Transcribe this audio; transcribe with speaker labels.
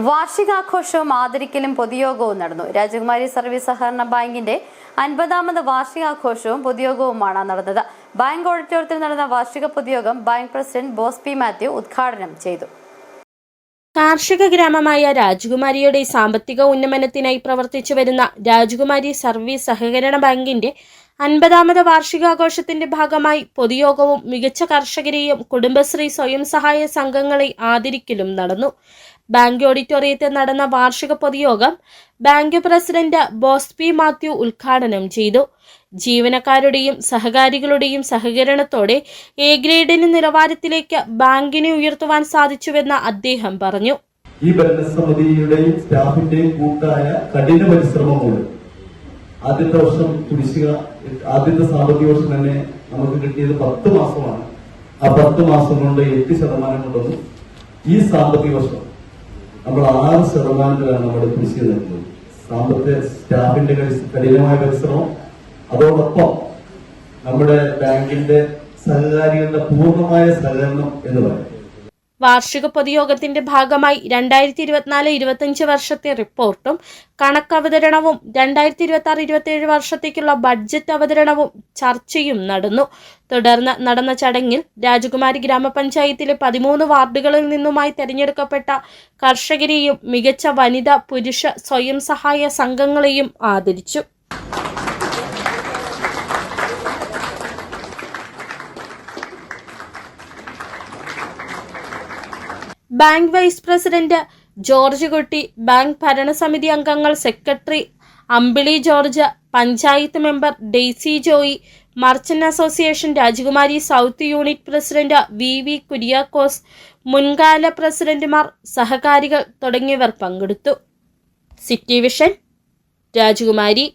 Speaker 1: വാർഷികാഘോഷവും ആദരിക്കലും പൊതുയോഗവും നടന്നു. രാജകുമാരി സർവീസ് സഹകരണ ബാങ്കിന്റെ അൻപതാമത് വാർഷികാഘോഷവും പൊതുയോഗവുമാണ് നടന്നത്. ബാങ്ക് ഓഡിറ്റോറിയത്തിൽ നടന്ന വാർഷിക പൊതുയോഗം bank president Bose P Mathew ഉദ്ഘാടനം ചെയ്തു.
Speaker 2: കാർഷിക ഗ്രാമമായ രാജകുമാരിയുടെ സാമ്പത്തിക ഉന്നമനത്തിനായി പ്രവർത്തിച്ചു വരുന്ന രാജകുമാരി സർവീസ് സഹകരണ ബാങ്കിന്റെ അൻപതാമത് വാർഷികാഘോഷത്തിന്റെ ഭാഗമായി പൊതുയോഗവും മികച്ച കർഷകരെയും കുടുംബശ്രീ സ്വയം സഹായ സംഘങ്ങളെ ആദരിക്കലും നടന്നു. ബാങ്ക് ഓഡിറ്റോറിയത്തിൽ നടന്ന വാർഷിക പൊതുയോഗം bank president Bose P Mathew ഉദ്ഘാടനം ചെയ്തു. ജീവനക്കാരുടെയും സഹകാരികളുടെയും സഹകരണത്തോടെ എ ഗ്രേഡിന് നിലവാരത്തിലേക്ക് ബാങ്കിനെ ഉയർത്തുവാൻ സാധിച്ചുവെന്ന് അദ്ദേഹം പറഞ്ഞു.
Speaker 3: ഈ ഭരണസമിതിയുടെയും സ്റ്റാഫിന്റെയും കൂട്ടായ കഠിന പരിശ്രമം മൂലം ആദ്യത്തെ വർഷം കുടിശ്ശിക ആദ്യത്തെ സാമ്പത്തിക വർഷം തന്നെ നമുക്ക് കിട്ടിയത് പത്ത് മാസമാണ്. ആ പത്ത് മാസം കൊണ്ട് എട്ട് ശതമാനം കൊണ്ടൊന്നും ഈ സാമ്പത്തിക വർഷം നമ്മൾ ആറ് ശതമാനത്തിലാണ് നമ്മുടെ കുടിശ്ശിക നൽകുന്നത് സാമ്പത്തിക സ്റ്റാഫിന്റെ കഠിനമായ പരിശ്രമം. അതോടൊപ്പം നമ്മുടെ ബാങ്കിന്റെ സഹകാരികളുടെ പൂർണമായ സഹകരണം എന്ന് പറയും
Speaker 2: വാർഷിക പൊതുയോഗത്തിന്റെ ഭാഗമായി രണ്ടായിരത്തി ഇരുപത്തിനാല് ഇരുപത്തിയഞ്ച് വർഷത്തെ റിപ്പോർട്ടും കണക്കവതരണവും രണ്ടായിരത്തി ഇരുപത്തി ആറ് ഇരുപത്തിയേഴ് വർഷത്തേക്കുള്ള ബഡ്ജറ്റ് അവതരണവും ചർച്ചയും നടന്നു. തുടർന്ന് നടന്ന ചടങ്ങിൽ രാജകുമാരി ഗ്രാമപഞ്ചായത്തിലെ പതിമൂന്ന് വാർഡുകളിൽ നിന്നുമായി തെരഞ്ഞെടുക്കപ്പെട്ട കർഷകരെയും മികച്ച വനിത പുരുഷ സ്വയം സഹായ സംഘങ്ങളെയും ആദരിച്ചു. Bank vice president George Kutty bank ഭരണസമിതി അംഗങ്ങൾ secretary Ambili George panchayat member Daisy Joy merchant association Rajakumari south unit president V V Kuriakose മുൻകാല പ്രസിഡന്റുമാർ സഹകാരികൾ തുടങ്ങിയവർ പങ്കെടുത്തു. സിറ്റി വിഷൻ രാജകുമാരി.